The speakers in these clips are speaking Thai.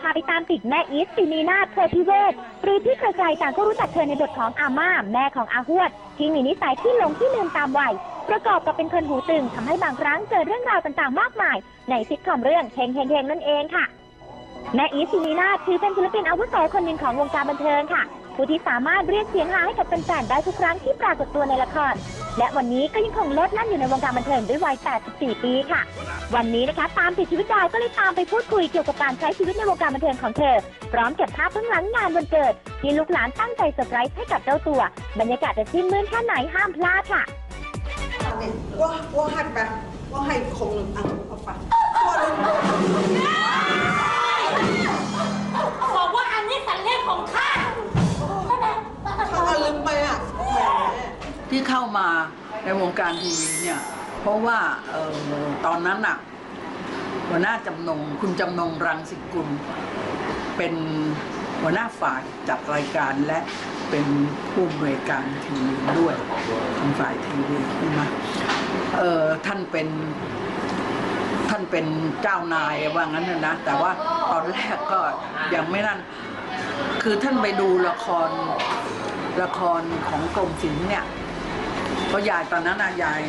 พาไปตามติดแม่อีทสินีนาถโพธิเวศหรือที่ใครๆต่างก็รู้จักเธอในบทของอาม่า แม่ของอาหวด ที่มีนิสัยที่หลงที่ลืมตามวัยประกอบกับเป็นคนหูตึงทำให้บางครั้งเจอเรื่องราวต่างๆ มากมาย ในซิทคอมเรื่องเฮงเฮงเฮงนั่นเองค่ะ แม่อีทสินีนาถถือเป็นศิลปินอาวุโสคนหนึ่งของวงการบันเทิงค่ะ ผู้ที่สามารถเรียกเสียงฮาให้กับแฟนๆได้ทุกครั้งที่ปรากฏตัวในละคร และวันนี้ก็ยังคงเลิศนั่นอยู่ในวงการบันเทิงด้วยวัย 84 ปีค่ะ วันนี้นะคะตามติดชีวิตดาวก็เลยตามไปพูดคุยเกี่ยวกับการใช้ชีวิตในวงการบันเทิงของเธอ พร้อมเก็บภาพเบื้องหลังงานวันเกิด ที่ลูกหลานตั้งใจเซอร์ไพรส์ให้กับเจ้าตัว บรรยากาศจะชื่นมื่นแค่ไหนห้ามพลาดค่ะ นี่ว่าว่าหันไปว่าให้ค ในวงการทีวีเนี่ยเพราะว่าออตอนนั้นน่ะหัวหน้าจำนงคุณจำนงรังสิกุล เป็นหัวหน้าฝ่ายจัดรายการและเป็นผู้อำนวยการทีวีด้วยทางฝ่ายทีวีขึ้นมเออท่านเป็นท่านเป็นเจ้านายว่างั้นนะนะ แต่ว่าตอนแรกก็ยังไม่นั่น คือท่านไปดูละครละครของกรมศิลป์เนี่ย เพราะยายตอนนั้นนะยาย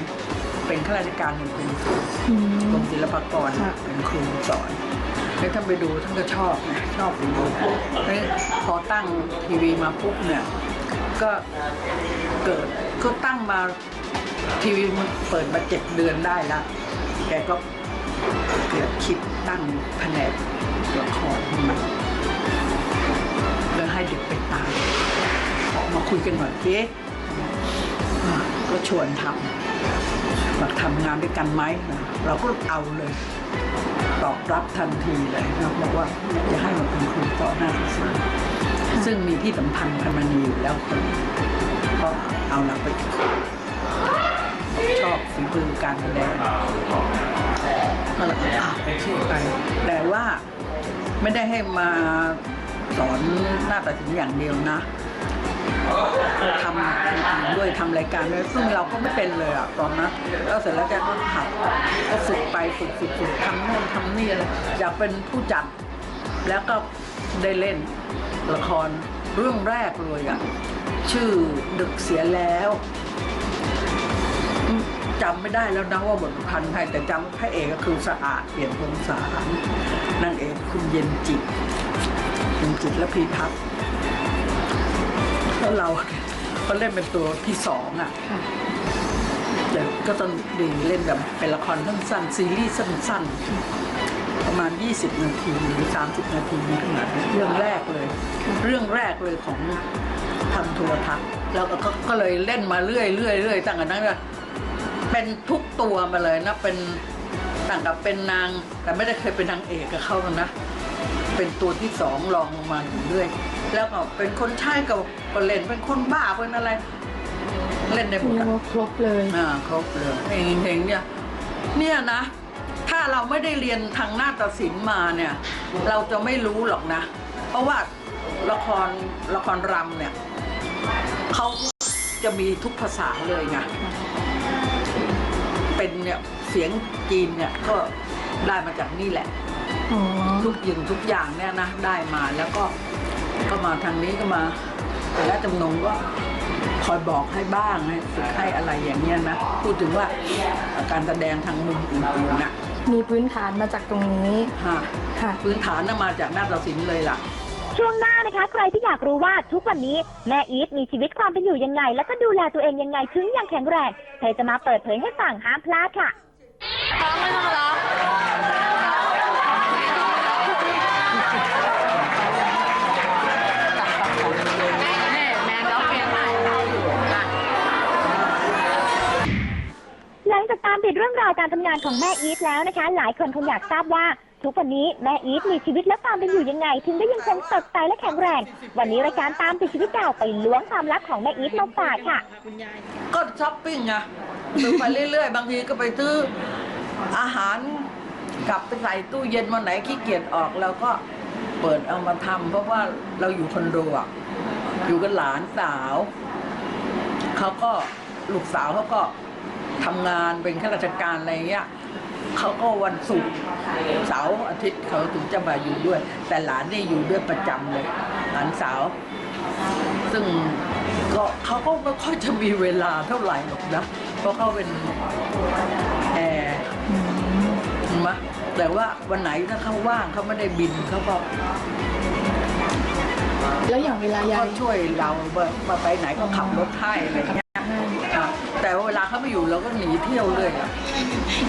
เป็นข้าราชการอยู่เป็นครูกรมศิลปากรเป็นครูสอนแล้วท่านไปดูท่านก็ชอบนะชอบดูแล้วพอตั้งทีวีมาปุ๊บเนี่ย ก็เกิดก็ตั้งมาทีวีมันเปิดมาเจ็ดเดือนได้ละแกก็เกิดคิดตั้งแผนกละครขึ้นมาแล้วให้เด็กไปตามออกมาคุยกันหน่อยเจ๊อ่า ก็ชวนทำมาทำงานด้วยกันไหมนะเราก็เอาเลยตอบรับทันทีเลยนะบอกว่าจะให้มาเป็นครูต่อหน้าที่สุดซึ่งมีที่สัมพันธ์กันมาดีอยู่แล้วคนก็เอาเราไปชอบฝีมือการแสดงก็เลยอะโอเคไป แต่ว่าไม่ได้ให้มาสอนหน้าตัดสินอย่างเดียวนะ ทำอย่างอื่นด้วยทำรายการด้วยซึ่งเราก็ไม่เป็นเลยอะตอนนั้นแล้วเสร็จแล้วแกก็หัดก็ฝึกไปฝึกฝึกฝึกทำโน่นทำนี่อะไรอยากเป็นผู้จัด แล้วก็ได้เล่นละครเรื่องแรกเลยอะชื่อดึกเสียแล้วจำไม่ได้แล้วนะว่าบทพันธ์ใครแต่จำพระเอกก็คือสะอาดเปลี่ยนพงษานางเอกคุณเย็นจิตเย็นจิตและพีพัฒน์ แล้วเราก็เล่นเป็นตัวที่สองอะแต่ก็ต้องดีเล่นแบบเป็นละครสั้นๆซีรีส์สั้นๆ ประมาณ 20 นาทีหรือ 30 นาทีขนาดเรื่องแรกเลย เรื่องแรกเลยของทำโทรทัศน์แล้วก็ก็เลยเล่นมาเรื่อยๆเรื่อยๆตั้งแต่นั้นก็เป็นทุกตัวมาเลยนะเป็นต่างกับเป็นนางแต่ไม่ได้เคยเป็นนางเอกกับเขานะ เป็นตัวที่สองรองลงมาอยู่เรื่อย แล้วก็เป็นคนใช้กับก็เล่นเป็นคนบ้าเป็นอะไร เล่นในหมดเรียอะกว่าครบเลย อ่าครบเลยเองเองเนี่ยเนี่ยนะ ถ้าเราไม่ได้เรียนทางหน้าตัดสินมาเนี่ย เราจะไม่รู้หรอกนะ เพราะว่าละครละครรำเนี่ยเขาจะมีทุกภาษาเลยไงเป็นเนี่ยเสียงจีนเนี่ยก็ได้มาจากนี่แหละอ๋อทุกยิงทุกอย่างเนี่ยนะได้มาแล้วก็ ก็มาทางนี้ก็มา แต่ละจำนงก็คอยบอกให้บ้างให้ฝึกให้อะไรอย่างเงี้ยนะ พูดถึงว่าการแสดงทางมุมอื่นๆนะมีพื้นฐานมาจากตรงนี้ฮะค่ะ พื้นฐานน่ะมาจากนาฏศิลป์เลยล่ะ ช่วงหน้านะคะ ใครที่อยากรู้ว่าทุกวันนี้แม่อีทมีชีวิตความเป็นอยู่ยังไง แล้วก็ดูแลตัวเองยังไงถึงยังแข็งแรงเธอจะมาเปิดเผยให้ฟังห้ามพลาดค่ะหลังจาก ตามติดเรื่องราวการทำงานของแม่อีทแล้วนะคะ หลายคนคงอยากทราบว่า ทุกวันนี้แม่อีทมีชีวิตและความเป็นอยู่ยังไง ถึงได้ยังคงสดใสและแข็งแรง วันนี้รายการตามติดชีวิตดาไปล้วงความลับของแม่อีทมาฝากค่ะ ก็ช้อปปิ้งไงซื้อไปเรื่อยๆ บางทีก็ไปซื้ออาหารกลับไปใส่ตู้เย็นวันไหนขี้เกียจออกเราก็เปิดเอามาทำเพราะว่าเราอยู่คอนโดอะอยู่กับหลานสาวเขาก็ลูกสาวเขาก็ ทำงานเป็นข้าราชการอะไรเงี้ยเขาก็วันศุกร์เสาร์อาทิตย์เขาถึงจะมาอยู่ด้วย แต่หลานนี่อยู่ด้วยประจำเลย หลานสาว ซึ่งก็เขาก็ไม่ค่อยจะมีเวลาเท่าไหร่หรอกนะเพราะเขาเป็นแอร์เห็นไหมแต่ว่าวันไหนถ้าเขาว่างเขาไม่ได้บินเขาก็แล้วอย่างเวลายาก็ยช่วยเรามาไปไหนก็ขับรถให้อะไรเงี้ยอะแต่ เวลาเขาไม่อยู่เราก็หนีเที่ยวเลยอะ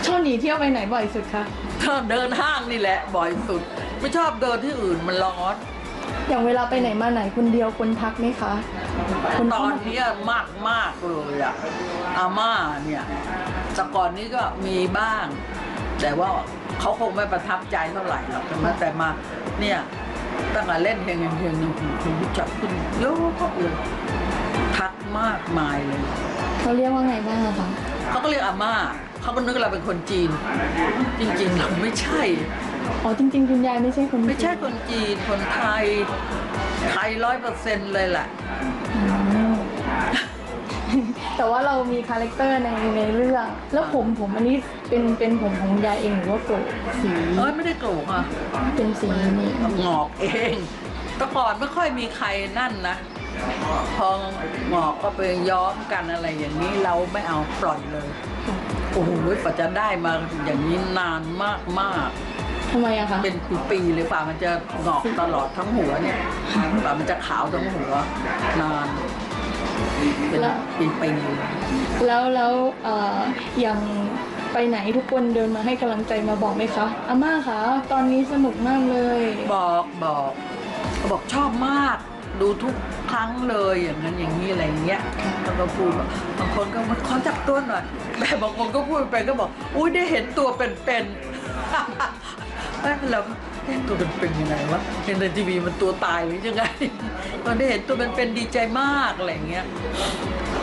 ชอบหนีเที่ยวไปไหนบ่อยสุดคะชอบเดินห้างนี่แหละบ่อยสุด ไม่ชอบเดินที่อื่นมันร้อนอย่างเวลาไปไหนมาไหนคนเดียวคนทักไหมคะคนตเข้าอนมา เนี้ยมากมากๆเลยอะอาม่าเนี่ยแต่ก่อนนี้ก็มีบ้าง แต่ว่าเขาคงไม่ประทับใจเท่าไหร่หรอกใช่ไหมแต่มาเนี่ยตั้งแต่เล่นเพลงเพลงหนึ่งคุณรู้จักขึ้นเยอะเลย ทักมากมายเลย เขาเรียกว่าไงบ้างอะคะเขาก็เรียกอาม่าเขาก็นึกเราเป็นคนจีน จริงๆเราไม่ใช่ อ๋อจริง ๆ คุณยายไม่ใช่คนไม่ใช่คนจีนคนไทยไทยร้อยเปอร์เซ็นต์เลยแหละ อืม แต่ว่าเรามีคาแรคเตอร์ในในเรื่อง แล้วผมผมอันนี้เป็นเป็นผมของคุณยายเองหรือว่าโกรธสีเอ้ยไม่ได้โกรธอะเป็นสีนี้งอกเองแต่ก่อนไม่ค่อยมีใครนั่นนะ พองอกก็ไปย้อมกันอะไรอย่างนี้เราไม่เอาปล่อยเลย โอ้โหกว่าจะได้มาอย่างนี้นานมากมากทำไมอะคะๆเป็นปีๆเลยฝ่ามันจะงอกตลอดทั้งหัวเนี่ยฝ่ามันจะขาวทั้งหัวนานเป็นปีๆเลยแล้วแล้วเอ่ออย่างไปไหนทุกคนเดินมาให้กำลังใจมาบอกไหมคะอาม่าคะตอนนี้สนุกมากเลย บอกบอกบอกชอบมาก ดูทุกครั้งเลยอย่างนั้นอย่างนี้อะไรอย่างเงี้ยแล้วก็พูดว่าบางคนก็มาขอจับตัวหน่อยแต่บางคนก็พูดไปก็บอกอุ้ยได้เห็นตัวเป็นๆเอ้ยเราก็เอ๊ะตัวเป็นๆยังไงวะเห็นในทีวีมันตัวตายหรือยังไงตอนได้เห็นตัวเป็นๆดีใจมากอะไรอย่างเงี้ย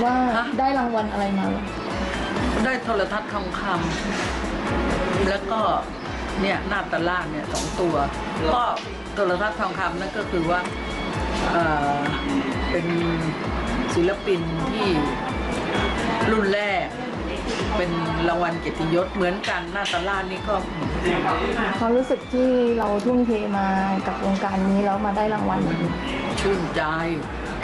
ว่าฮะได้รางวัลอะไรมาเหรอได้โทรทัศน์ทองคำแล้วก็เนี่ยหน้าตาล่างเนี่ยสองตัว ก็โทรทัศน์ทองคำนั่นก็คือว่า เป็นศิลปินที่รุ่นแรก เป็นรางวัลเกียรติยศเหมือนกันหน้าตาล่างนี่ก็ความรู้สึกที่เราทุ่มเทมากับวงการนี้แล้วมาได้รางวัลนี้ชื่นใจ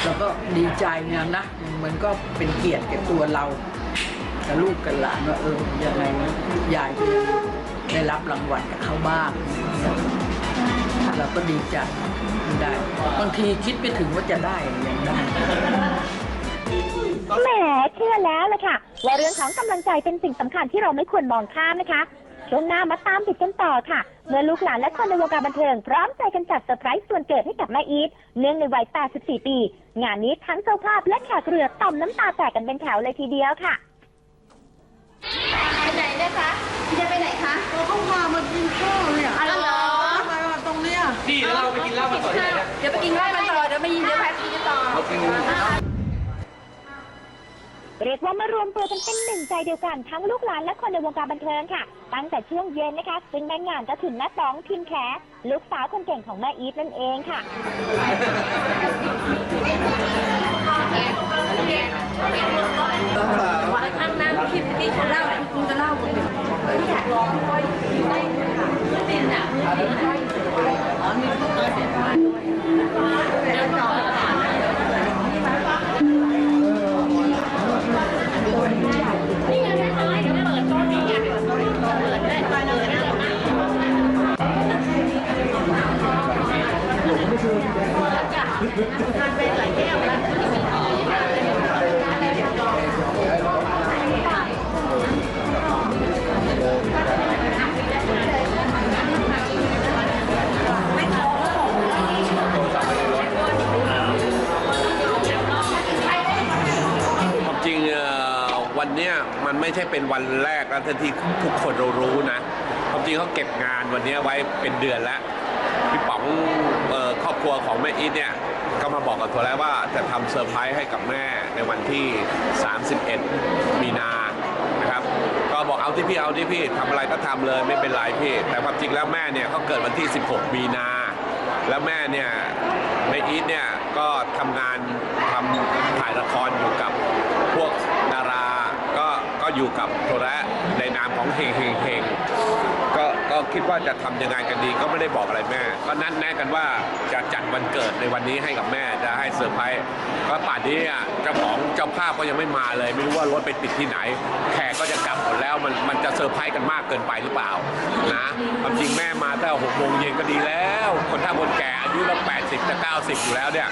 แล้วก็ดีใจเนี่ยนะเหมือนก็เป็นเกียรติแก่ตัวเรากับลูกกับหลานว่าเออยังไงนะยายได้รับรางวัลกับเขาบ้าง ก็ดีใจได้บางทีคิดไปถึงว่าจะได้ยังได้แหมเชื่อแล้วเลยค่ะ ว่าเรื่องของกำลังใจเป็นสิ่งสำคัญที่เราไม่ควรมองข้ามนะคะช่วงหน้ามาตามติดกันต่อค่ะ เมื่อลูกหลานและคนในวงการบันเทิงพร้อมใจกันจัดเซอร์ไพรส์ส่วนเกิดให้กับแม่อีทเนื่องในวัย 84 ปี งานนี้ทั้งเจ้าภาพและแขกเรือต่อมน้ำตาแตกกันเป็นแถวเลยทีเดียวค่ะ ไปไหนเนี่ยคะจะไปไหนคะเขาพามากิน เนี่ยเดี๋ยวไปกินข้าวกันต่อเดี๋ยวไม่ยินเดี๋ยวแพทย์กินต่อเรียกว่ามารวมตัวกันเป็นหนึ่งใจเดียวกันทั้งลูกหลานและคนในวงการบันเทิงค่ะ ตั้งแต่ช่วงเย็นนะคะ ซึ่งแม่งานก็ถึงแม่ตองพิมแขลูกสาวคนเก่งของแม่อีทนั่นเองค่ะวันข้างหน้าพี่พี่จะเล่าคุณจะเล่า เป็นวันแรกแล้วที่ทุกคนเรารู้นะความจริงเขาเก็บงานวันนี้ไว้เป็นเดือนแล้วพี่ป๋องเอ่อครอบครัวของแม่อีทเนี่ยก็มาบอกกับตัวแล้วว่าจะทำเซอร์ไพรส์ให้กับแม่ในวันที่ 31 มีนานะครับ ก็บอกเอาที่พี่เอาที่พี่ทำอะไรก็ทำเลยไม่เป็นไรพี่ แต่ความจริงแล้วแม่เนี่ยเขาเกิดวันที่ 16 มีนา แล้วแม่เนี่ยแม่อีทเนี่ยก็ทำงานทำถ่ายละครอยู่กับพวกดารา ก็ก็ อยู่กับโทรทัศน์ในนามของเฮงเฮงเฮงก็ก็คิดว่าจะทำยังไงกันดีก็ไม่ได้บอกอะไรแม่ ก็นัดแนะกันว่าจะจัดวันเกิดในวันนี้ให้กับแม่จะให้เซอร์ไพรส์ก็ป่านนี้อะเจ้าของเจ้าภาพก็ยังไม่มาเลย ไม่รู้ว่ารถไปติดที่ไหน แขกก็จะกลับหมดแล้วมันมันจะเซอร์ไพรส์กันมากเกินไปหรือเปล่านะความจริงแม่มาตั้งหกโมงเย็นก็ดีแล้ว คนถ้าคนแก่อายุเรา80จะ90อยู่แล้วเนี่ย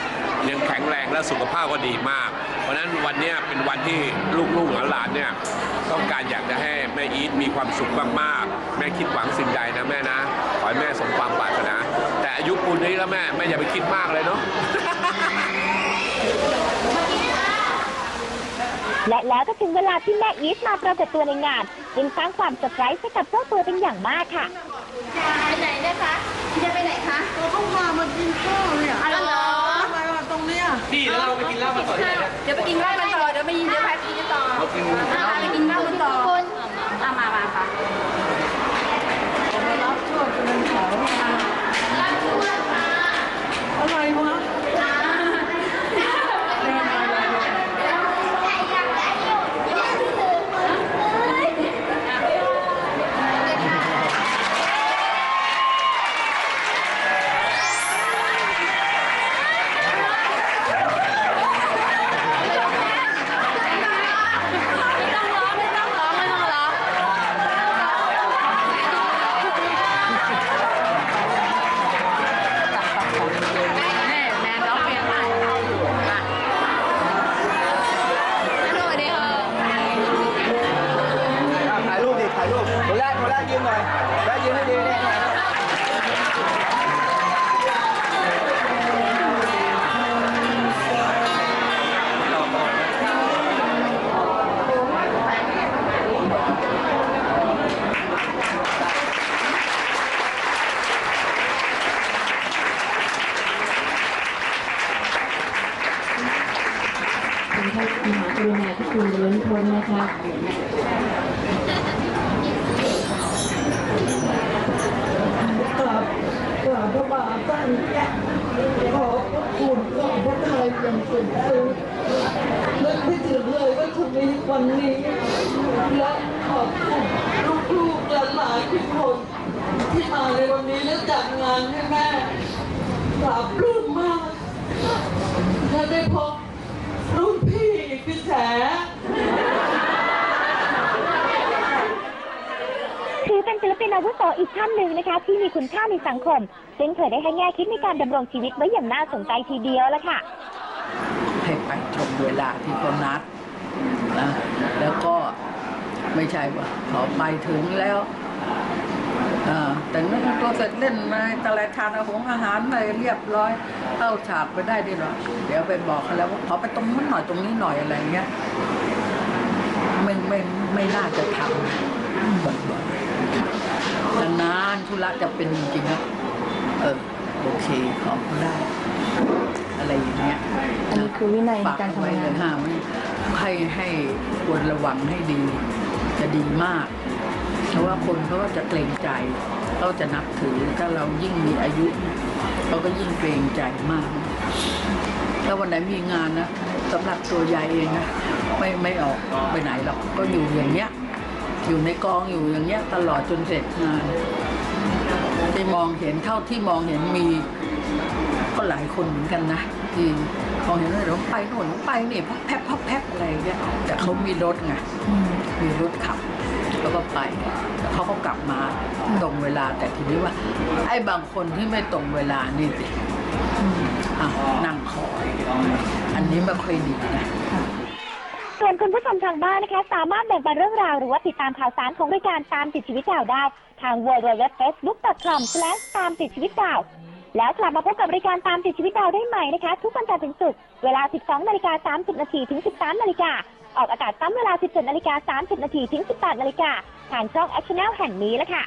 ยังแข็งแรงและสุขภาพก็ดีมาก เพราะนั้นวันนี้เป็นวันที่ลูกๆหลานเนี่ย ต้องการอยากจะให้แม่อีทมีความสุขมากๆ แม่คิดหวังสิ่งใดนะแม่นะ ขอให้แม่สมความปรารถนา แต่อายุปูนนี้แล้วแม่แม่อย่าไปคิดมากเลยเนาะและแล้วก็ถึงเวลาที่แม่อีทมาปรากฏตัวในงานจึงสร้างความเซอร์ไพรส์ให้กับเจ้าตัวเป็นอย่างมากค่ะ ไปไหนนะคะจะไปไหนคะ เราเข้ามามากินข้าวเนี่ยอ๋อเหรอ ทำไมวะตรงเนี้ยพี่แล้วเราไปกินเหล้ากันต่อที่ไหนเนี่ยเดี๋ยวไปกินเหล้ากันต่อ เดี๋ยวไปยินเดี๋ยวไปกินกันต่อเรากินอ่าไปกิน อะ รุณาธิคุณล้นพ้นนะคะกราบกราบพระบาทท่านขอบพระคุณขอบพระทัยอย่างสุดซึ้งนึกไม่ถึงเลยว่าจะมีวันนี้ และขอบคุณลูกๆหลานๆทุกคนที่มาในวันนี้และจัดงานให้แม่กราบรุ่นมากและได้พบรุ่น พี่อีกพี่แสถือเป็นศิลปินอาวุโสอีกท่านหนึ่งนะคะ ที่มีคุณค่าในสังคม ซึ่งเธอได้ให้แง่คิดในการดำรงชีวิตไว้อย่างน่าสนใจทีเดียวละค่ะให้ไปชมเวลาที่เขานัดนะแล้วก็ไม่ใช่ว่าพอไปถึงแล้วเอ่อ แต่งเนื้อแต่งตัวเสร็จเล่นมาตะไลทานอาหงอาหารอะไรเรียบร้อยเข้าฉากไปได้ดีหรอเดี๋ยวไปบอกเขาแล้วว่าขอไปตรงนู้นหน่อยตรงนี้หน่อยอะไรเงี้ยไม่ไม่ไม่น่าจะทำบ่อยๆนานๆธุระจะเป็นจริงๆนะเออโอเคขอเขาได้ อะไรอย่างเงี้ยอันนี้คือวินัยในการทำงานฝไว้เลยห้ามไว้ให้ให้ควรระวังให้ดี จะดีมาก เพราะว่าคนเขาก็จะเกรงใจเขาจะนับถือถ้าเรายิ่งมีอายุเนี่ยเขาก็ยิ่งเกรงใจมาก ถ้าวันไหนมีงานนะสำหรับตัวยายเองนะไม่ไม่ออกไปไหนหรอกก็อยู่อย่างเงี้ย อยู่ในกองอยู่อย่างเงี้ยตลอดจนเสร็จงานที่มองเห็นเท่าที่มองเห็นมี ก็หลายคนเหมือนกันนะที่มองเห็นว่าเดี๋ยวไปโน่นไปนี่พับแพบพับแพบอะไรอย่างเงี้ยแต่เขามีรถไงมีรถขับ แล้วก็ไปเขาก็กลับมาตรงเวลาแต่ทีนี้ว่า ไอ้บางคนที่ไม่ตรงเวลานี่สิอะนั่งคอย อันนี้ไม่ค่อยดีนะ ส่วนคุณผู้ชมทางบ้านนะคะ สามารถแบ่งปันเรื่องราวหรือว่าติดตามข่าวสารของรายการตามติดชีวิตดาวได้ ทาง www.facebook.com ตามติดชีวิตดาว แล้วกลับมาพบกับรายการตามติดชีวิตดาวได้ใหม่นะคะ ทุกวันจันทร์ถึงศุกร์เวลา 12นาฬิกา30นาทีถึง 13นาฬิกา ออกอากาศซ้มเวลา 17 นาฬิกา 30 นาทีถึง 18 นาฬิกาทางช่อง Action แห่งนี้แล้วค่ะ